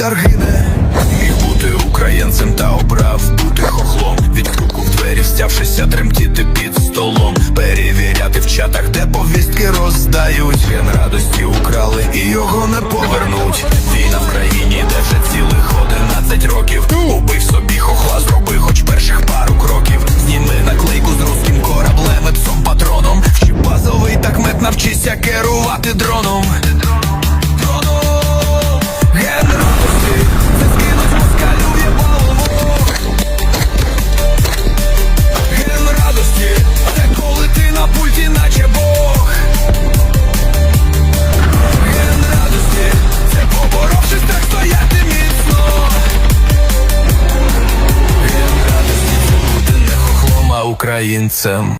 Айдар гине І бути українцем та обрав бути хохлом. Від круку в двері, взявшися тремтіти під столом. Перевіряти в чатах, де повістки роздають. Він радості украли і його не повернуть. Війна в країні, де вже цілих одинадцять років. Убив собі хохла, зроби хоч перших пару кроків. Зніми наклейку з русським кораблем, і псом патроном Вчи базовий такмет, навчися керувати дроном. Українцем.